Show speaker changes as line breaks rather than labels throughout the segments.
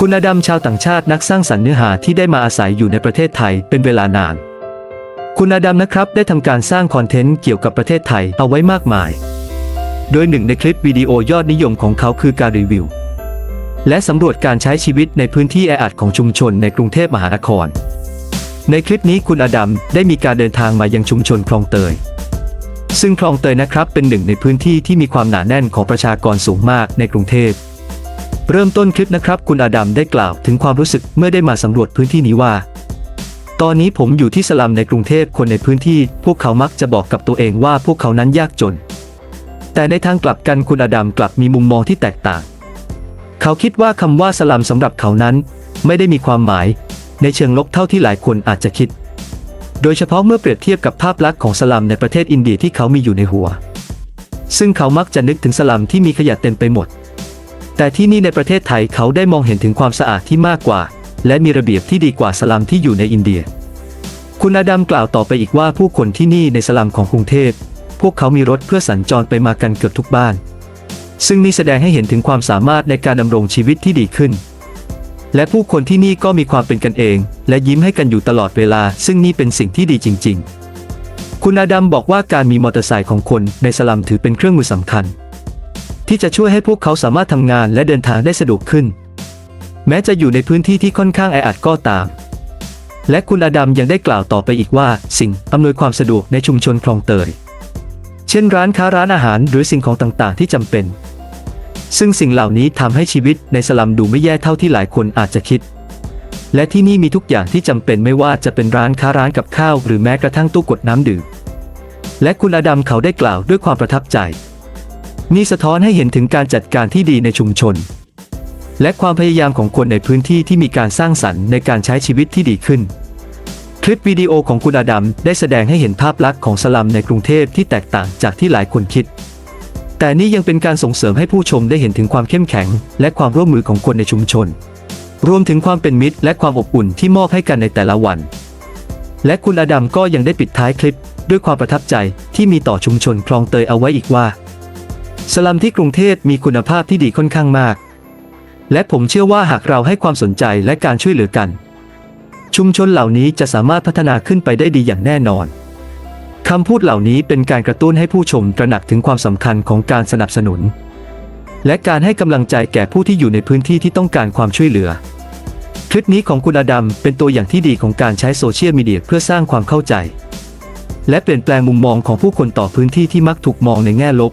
คุณอดัมชาวต่างชาตินักสร้างสรรค์เนื้อหาที่ได้มาอาศัยอยู่ในประเทศไทยเป็นเวลานาน คุณอดัมนะครับได้ทำการสร้างคอนเทนต์เกี่ยวกับประเทศไทยเอาไว้มากมาย โดยหนึ่งในคลิปวิดีโอยอดนิยมของเขาคือการรีวิว และสำรวจการใช้ชีวิตในพื้นที่แออัดของชุมชนในกรุงเทพมหานคร ในคลิปนี้คุณอดัมได้มีการเดินทางมายังชุมชนคลองเตยซึ่งคลองเตยนะครับเป็นหนึ่งในพื้นที่ที่มีความหนาแน่นของประชากรสูงมากในกรุงเทพ เริ่มต้นคลิปนะครับ คุณอาดัมได้กล่าวถึงความรู้สึกเมื่อได้มาสำรวจพื้นที่นี้ว่า ตอนนี้ผมอยู่ที่สลัมในกรุงเทพคนในพื้นที่ พวกเขามักจะบอกกับตัวเองว่าพวกเขานั้นยากจน แต่ในทางกลับกันคุณอาดัมกลับมีมุมมองที่แตกต่าง เขาคิดว่าคำว่าสลัมสำหรับเขานั้น ไม่ได้มีความหมาย ในเชิงลบเท่าที่หลายคนอาจจะคิด โดยเฉพาะเมื่อเปรียบเทียบกับภาพลักษณ์ของสลัมในประเทศอินเดียที่เขามีอยู่ในหัว ซึ่งเขามักจะนึกถึงสลัมที่มีขยะเต็มไปหมด แต่ที่นี่ในประเทศไทยเขาได้มองเห็นถึงความสะอาดที่มากกว่า และมีระเบียบที่ดีกว่าสลัมที่อยู่ในอินเดีย คุณอาดัมกล่าวต่อไปอีกว่าผู้คนที่นี่ในสลัมของกรุงเทพ พวกเขามีรถเพื่อสัญจรไปมากันเกือบทุกบ้าน ซึ่งนี่แสดงให้เห็นถึงความสามารถในการดำรงชีวิตที่ดีขึ้น และผู้คนที่นี่ก็มีความเป็นกันเอง และยิ้มให้กันอยู่ตลอดเวลา ซึ่งนี่เป็นสิ่งที่ดีจริง ๆ คุณอาดัมบอกว่าการมีมอเตอร์ไซค์ของคนในสลัมถือเป็นเครื่องมือสำคัญ ที่จะช่วยให้พวกเขาสามารถทำงานและเดินทางได้สะดวกขึ้น แม้จะอยู่ในพื้นที่ที่ค่อนข้างแออัดก็ตาม และคุณอาดัมยังได้กล่าวต่อไปอีกว่า สิ่งอำนวยความสะดวกในชุมชนคลองเตย เช่นร้านค้าร้านอาหารหรือสิ่งของต่างๆ ที่จำเป็น ซึ่งสิ่งเหล่านี้ทำให้ชีวิตในสลัมดูไม่แย่เท่าที่หลายคนอาจจะคิด และที่นี่มีทุกอย่างที่จำเป็นไม่ว่าจะเป็นร้านค้าร้านกับข้าว หรือแม้กระทั่งตู้กดน้ำดื่มและคุณอดัมเขาได้กล่าวด้วยความประทับใจ นี่สะท้อนให้เห็นถึงการจัดการที่ดีในชุมชน และความพยายามของคนในพื้นที่ที่มีการสร้างสรรค์ในการใช้ชีวิตที่ดีขึ้น คลิปวิดีโอของคุณอาดัมได้แสดงให้เห็นภาพลักษณ์ของสลัมในกรุงเทพที่แตกต่างจากที่หลายคนคิด แต่นี่ยังเป็นการส่งเสริมให้ผู้ชมได้เห็นถึงความเข้มแข็ง และความร่วมมือของคนในชุมชน รวมถึงความเป็นมิตร และความอบอุ่นที่มอบให้กันในแต่ละวัน และคุณอาดัมก็ยังได้ปิดท้ายคลิป ด้วยความประทับใจที่มีต่อชุมชนคลองเตยเอาไว้อีกว่า สลัมที่กรุงเทพมีคุณภาพที่ดีค่อนข้างมาก และผมเชื่อว่าหากเราให้ความสนใจและการช่วยเหลือกัน ชุมชนเหล่านี้จะสามารถพัฒนาขึ้นไปได้ดีอย่างแน่นอนคำพูดเหล่านี้เป็นการกระตุ้นให้ผู้ชมตระหนักถึงความสำคัญของการสนับสนุน และการให้กำลังใจแก่ผู้ที่อยู่ในพื้นที่ที่ต้องการความช่วยเหลือ คลิปนี้ของคุณอดัมเป็นตัวอย่างที่ดีของการใช้โซเชียลมีเดียเพื่อสร้างความเข้าใจ และเปลี่ยนแปลงมุมมองของผู้คนต่อพื้นที่ที่มักถูกมองในแง่ลบ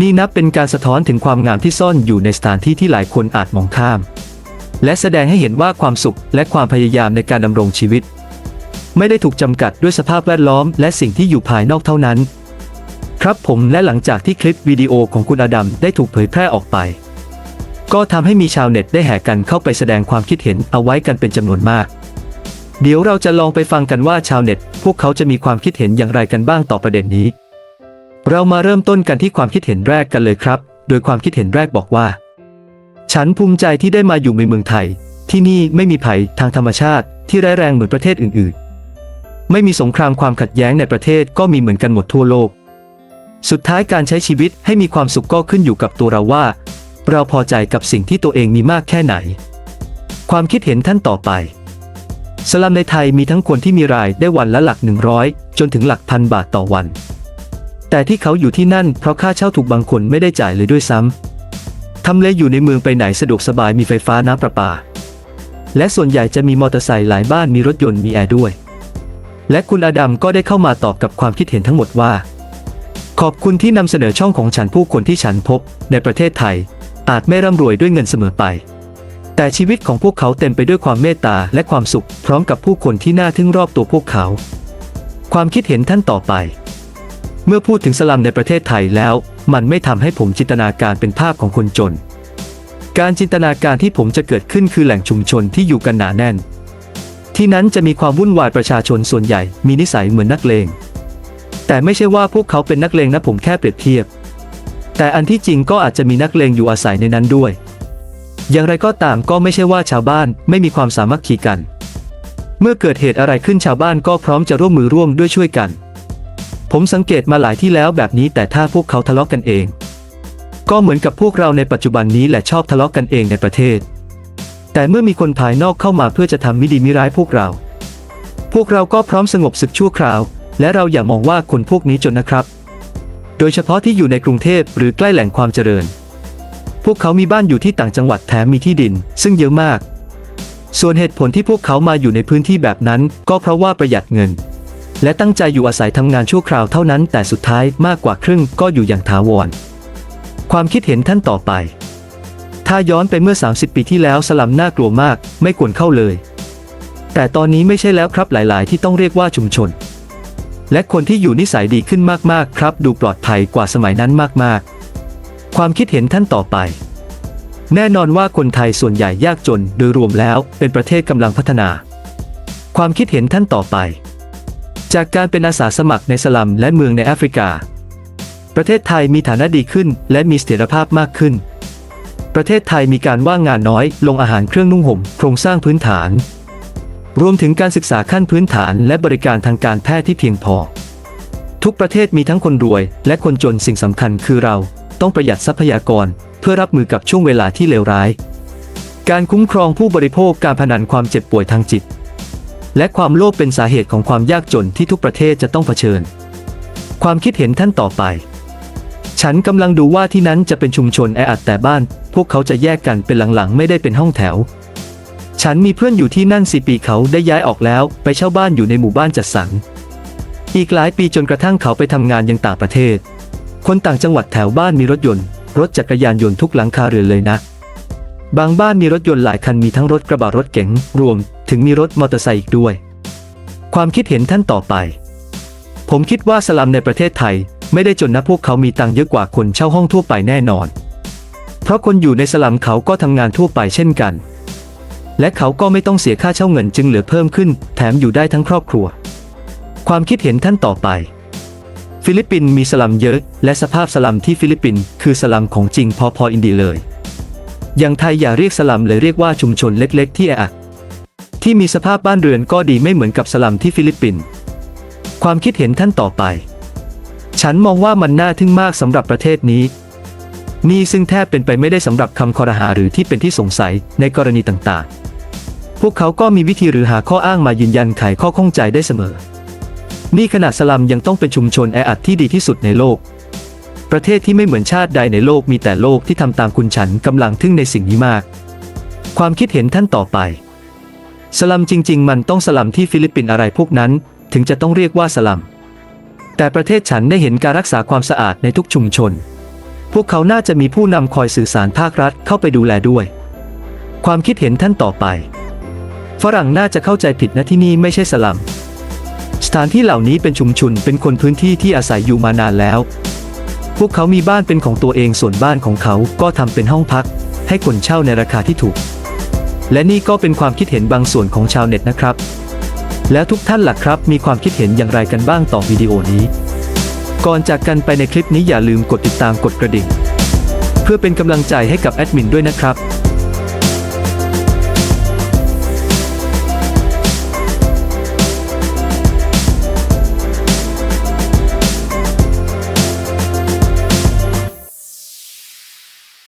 นี่นับเป็นการสะท้อนถึงความงามที่ซ่อนอยู่ในสถานที่ที่หลายคนอาจมองข้าม และแสดงให้เห็นว่าความสุขและความพยายามในการดำรงชีวิต ไม่ได้ถูกจำกัดด้วยสภาพแวดล้อมและสิ่งที่อยู่ภายนอกเท่านั้น ครับผมและหลังจากที่คลิปวิดีโอของคุณอดัมได้ถูกเผยแพร่ออกไป ก็ทำให้มีชาวเน็ตได้แห่กันเข้าไปแสดงความคิดเห็นเอาไว้กันเป็นจำนวนมาก เดี๋ยวเราจะลองไปฟังกันว่าชาวเน็ต พวกเขาจะมีความคิดเห็นอย่างไรกันบ้างต่อประเด็นนี้ เรามาเริ่มต้นกันที่ความคิดเห็นแรกกันเลยครับ โดยความคิดเห็นแรกบอกว่า ฉันภูมิใจที่ได้มาอยู่ในเมืองไทย ที่นี่ไม่มีภัยทางธรรมชาติที่ร้ายแรงเหมือนประเทศอื่น ๆ ไม่มีสงครามความขัดแย้งในประเทศก็มีเหมือนกันหมดทั่วโลก สุดท้ายการใช้ชีวิตให้มีความสุขก็ขึ้นอยู่กับตัวเราว่า เราพอใจกับสิ่งที่ตัวเองมีมากแค่ไหน ความคิดเห็นท่านต่อไปสลัมในไทยมีทั้งคนที่มีรายได้วันละหลัก 100 จนถึงหลักพันบาทต่อวัน แต่ที่เขาอยู่ที่นั่นเพราะค่าเช่าถูกบางคนไม่ได้จ่ายเลยด้วยซ้ำทำเลอยู่ในเมืองไปไหนสะดวกสบายมีไฟฟ้าน้ำประปา และส่วนใหญ่จะมีมอเตอร์ไซค์หลายบ้านมีรถยนต์มีแอร์ด้วย และคุณอดัมก็ได้เข้ามาตอบกับความคิดเห็นทั้งหมดว่า ขอบคุณที่นำเสนอช่องของฉันผู้คนที่ฉันพบ ในประเทศไทย อาจไม่ร่ำรวยด้วยเงินเสมอไป แต่ชีวิตของพวกเขาเต็มไปด้วยความเมตตาและความสุข พร้อมกับผู้คนที่น่าทึ่งรอบตัวพวกเขา ความคิดเห็นท่านต่อไป เมื่อพูดถึงสลัมในประเทศไทยแล้ว มันไม่ทำให้ผมจินตนาการเป็นภาพของคนจน การจินตนาการที่ผมจะเกิดขึ้นคือแหล่งชุมชนที่อยู่กันหนาแน่น ที่นั้นจะมีความวุ่นวายประชาชนส่วนใหญ่มีนิสัยเหมือนนักเลง แต่ไม่ใช่ว่าพวกเขาเป็นนักเลงนะผมแค่เปรียบเทียบ แต่อันที่จริงก็อาจจะมีนักเลงอยู่อาศัยในนั้นด้วย อย่างไรก็ตามก็ไม่ใช่ว่าชาวบ้านไม่มีความสามัคคีกัน เมื่อเกิดเหตุอะไรขึ้นชาวบ้านก็พร้อมจะร่วมมือร่วมด้วยช่วยกัน ผมสังเกตมาหลายที่แล้วแบบนี้แต่ถ้าพวกเขาทะเลาะกันเอง ก็เหมือนกับพวกเราในปัจจุบันนี้แหละชอบทะเลาะกันเองในประเทศ แต่เมื่อมีคนภายนอกเข้ามาเพื่อจะทำมิดีมิร้ายพวกเรา พวกเราก็พร้อมสงบศึกชั่วคราว และเราอย่ามองว่าคนพวกนี้จนนะครับ โดยเฉพาะที่อยู่ในกรุงเทพหรือใกล้แหล่งความเจริญ พวกเขามีบ้านอยู่ที่ต่างจังหวัดแถมมีที่ดิน ซึ่งเยอะมาก ส่วนเหตุผลที่พวกเขามาอยู่ในพื้นที่แบบนั้น ก็เพราะว่าประหยัดเงิน และตั้งใจอยู่อาศัยทำงานชั่วคราวเท่านั้น แต่สุดท้ายมากกว่าครึ่งก็อยู่อย่างถาวร ความคิดเห็นท่านต่อไป ถ้าย้อนไปเมื่อ 30 ปีที่แล้วสลัมน่ากลัวมาก ไม่ควรเข้าเลย แต่ตอนนี้ไม่ใช่แล้วครับหลาย ๆ ที่ต้องเรียกว่าชุมชน และคนที่อยู่นิสัยดีขึ้นมาก ๆ ครับ ดูปลอดภัยกว่าสมัยนั้นมาก ๆ ความคิดเห็นท่านต่อไปแน่นอนว่าคนไทยส่วนใหญ่ยากจนโดยรวมแล้วเป็นประเทศกำลังพัฒนา ความคิดเห็นท่านต่อไป จากการเป็นอาสาสมัครในสลัมและเมืองในแอฟริกา ประเทศไทยมีฐานะดีขึ้นและมีเสถียรภาพมากขึ้น ประเทศไทยมีการว่างงานน้อย ลงอาหารเครื่องนุ่งห่มโครงสร้างพื้นฐาน รวมถึงการศึกษาขั้นพื้นฐานและบริการทางการแพทย์ที่เพียงพอ ทุกประเทศมีทั้งคนรวย และคนจนสิ่งสำคัญคือเราต้องประหยัดทรัพยากร เพื่อรับมือกับช่วงเวลาที่เลวร้าย การคุ้มครองผู้บริโภคการพนันความเจ็บป่วยทางจิต และความโลภเป็นสาเหตุของความยากจนที่ทุกประเทศจะต้องเผชิญ ความคิดเห็นท่านต่อไป ฉันกำลังดูว่าที่นั้นจะเป็นชุมชนแออัดแต่บ้าน พวกเขาจะแยกกันเป็นหลังๆ ไม่ได้เป็นห้องแถว ฉันมีเพื่อนอยู่ที่นั่นสี่ปีเขาได้ย้ายออกแล้ว ไปเช่าบ้านอยู่ในหมู่บ้านจัดสรร อีกหลายปีจนกระทั่งเขาไปทำงานยังต่างประเทศ คนต่างจังหวัดแถวบ้านมีรถยนต์ รถจักรยานยนต์ทุกหลังคาเรือนเลยนะบางบ้านมีรถยนต์หลายคันมีทั้งรถกระบะรถเก๋งรวม ถึงมีรถมอเตอร์ไซค์อีกด้วย ความคิดเห็นท่านต่อไป ผมคิดว่าสลัมในประเทศไทยไม่ได้จนนะพวกเขามีตังค์เยอะกว่าคนเช่าห้องทั่วไปแน่นอน เพราะคนอยู่ในสลัมเขาก็ทำงานทั่วไปเช่นกัน และเขาก็ไม่ต้องเสียค่าเช่าเงินจึงเหลือเพิ่มขึ้น แถมอยู่ได้ทั้งครอบครัว ความคิดเห็นท่านต่อไป ฟิลิปปินส์มีสลัมเยอะ และสภาพสลัมที่ฟิลิปปินส์คือสลัมของจริงพอพออินดีเลย อย่างไทยอย่าเรียกสลัมเลยเรียกว่าชุมชนเล็ก ๆ ที่แออัด ที่มีสภาพบ้านเรือนก็ดีไม่เหมือนกับสลัมที่ฟิลิปปินส์ความคิดเห็นท่านต่อไป ฉันมองว่ามันน่าทึ่งมากสำหรับประเทศนี้ นี่ซึ่งแทบเป็นไปไม่ได้สำหรับคำคอรหาหรือที่เป็นที่สงสัยในกรณีต่างๆ พวกเขาก็มีวิธีหรือหาข้ออ้างมายืนยันไขข้อข้องใจได้เสมอ นี่ขนาดสลัมยังต้องเป็นชุมชนแออัดที่ดีที่สุดในโลก ประเทศที่ไม่เหมือนชาติใดในโลกมีแต่โลกที่ทำตามคุณฉันกำลังทึ่งในสิ่งนี้มาก ความคิดเห็นท่านต่อไป สลัมจริง ๆ มันต้องสลัมที่ฟิลิปปินส์อะไรพวกนั้น ถึงจะต้องเรียกว่าสลัม แต่ประเทศฉันได้เห็นการรักษาความสะอาดในทุกชุมชน พวกเขาน่าจะมีผู้นำคอยสื่อสารภาครัฐเข้าไปดูแลด้วย ความคิดเห็นท่านต่อไป ฝรั่งน่าจะเข้าใจผิดนะที่นี่ไม่ใช่สลัม สถานที่เหล่านี้เป็นชุมชนเป็นคนพื้นที่ที่อาศัยอยู่มานานแล้ว พวกเขามีบ้านเป็นของตัวเองส่วนบ้านของเขาก็ทำเป็นห้องพัก ให้คนเช่าในราคาที่ถูก และนี่ก็เป็นความคิดเห็นบางส่วนของชาวเน็ตนะครับ แล้วทุกท่านล่ะครับ มีความคิดเห็นอย่างไรกันบ้างต่อวิดีโอนี้ ก่อนจากกันไปในคลิปนี้อย่าลืมกดติดตามกดกระดิ่ง เพื่อเป็นกำลังใจให้กับแอดมินด้วยนะครับ